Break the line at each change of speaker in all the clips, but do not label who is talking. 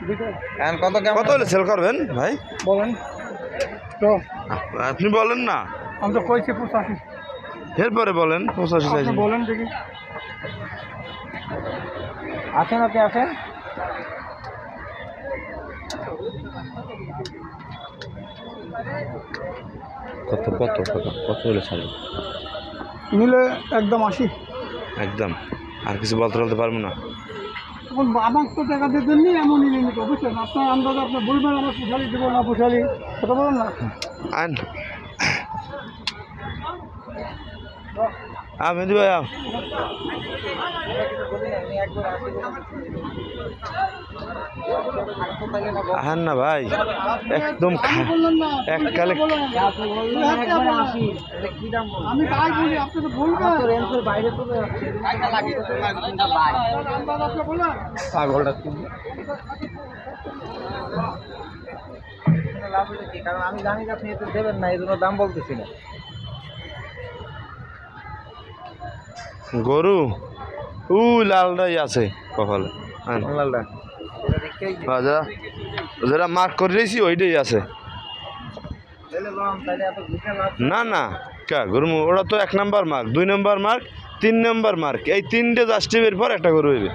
এখন কত
কত হলে সেল করবেন ভাই?
বলেন। তো
আপনি বলেন না।
আমি তো কইছি পঁচাশি।
এরপরে বলেন পঁচাশি চাইছি
বলেন দেখি।
আছেন আপনি আছেন?
কত কত কত কত হলে ছাড়বেন
নিলে একদম আশি।
একদম। আর কিছু বলতে বলতে পারব না।
এখন আমার তো টাকা দিতেন নি এমনই নিয়ে নিতে বুঝছেন আপনার আন্দাজ, আপনার বলবেন আমার পোশালি দেবো না পোশালি কথা বলুন না?
আন। আমি। আও আহান না ভাই একদম এককালে
আমি তাই বলি আপনি তো বলবেন
বাইরে তো
আন্দাজ আপনি বললেন
পাগলটা লাভ হলো কি? কারণ আমি জানি যে আপনি এতে দেবেন না এই জন্য দাম বলতেছি না
গরু উ লালটাই আছে কপালে।
লালটা
হ্যাঁ, যারা যারা মার্ক করে দিয়েছি ওইটাই আছে। না না কা গরু ওরা তো এক নাম্বার মার্ক দুই নাম্বার মার্ক তিন নাম্বার মার্ক। এই তিনটে জাস্টিভের পর একটা গরু হইবে।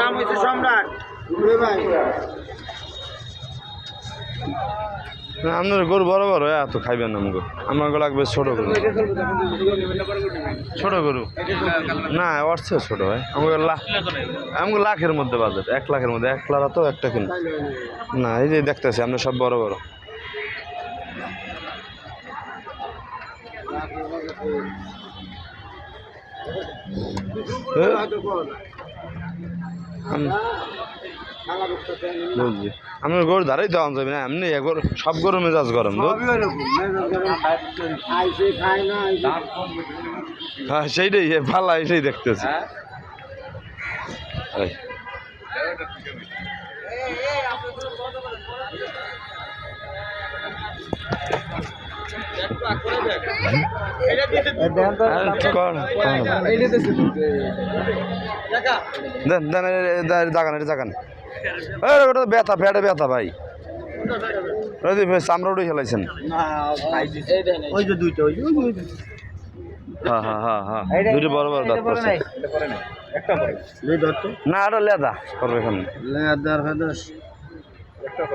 নাম হয়েছে সম্রাট।
আপনার গরু বড় বড় এত খাইবেন না আমাকে। আমাকে লাগবে ছোট গরু। ছোট গরু? না অর্থ ছোট, ভাই। আমাকে লাখ আমাকে লাখের মধ্যে বাজেট, এক লাখের মধ্যে। এক লাখ তো একটা কিনো না, এই যে দেখতেছি আমরা সব বড় বড়। আপনার গরু ধারাই দেওয়া যাবে না এমনি সব গরু মেজাজ গরম হ্যাঁ সেইটাই ভালো এটাই দেখতেছি। আর ব্যথা পেটে ব্যথা ভাই চামড়া উঠে খেলাইছেন হ্যাঁ হ্যাঁ হ্যাঁ হ্যাঁ না এটা লেদা করবে এখানে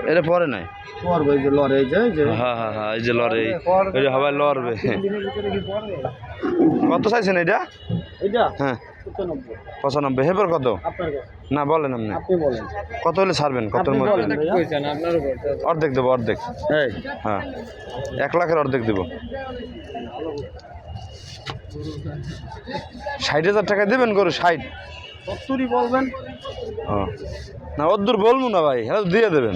এটা পরে নাই
পরবে যে লড়ে যে
হ্যাঁ হ্যাঁ হ্যাঁ এই যে লড়ে এই যে হবাই লড়বে। কত চাইছেন এটা?
এইটা?
হ্যাঁ।
পঁচানব্বই।
পঁচানব্বই। কত? না বলেন আপনি। কত হলে ছাড়বেন?
উপর
অর্ধেক দেবো অর্ধেক। হ্যাঁ। এক লাখের অর্ধেক দেবো। ষাট হাজার টাকা দেবেন গরু ষাট?
সত্তরই বলবেন।
না অদ্দূর বলব না ভাই হ্যাঁ দিয়ে দেবেন।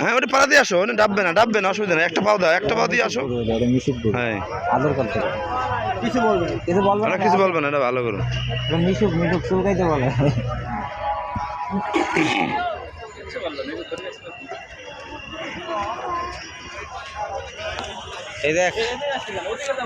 হ্যাঁ ওটা পাড়া দিয়ে আসো ওটা ডাববে না ডাববে না অসুবিধা নেই। একটা পাও দাও একটা পাও দিয়ে আসো।
মিশুক
হ্যাঁ।
আদর করতে কিছু বলবে কিছু বলবে
ওরা কিছু বলবে না এটা ভালো করো
মিশুক মিশুক চুলকাইতে বলে। এই দেখ।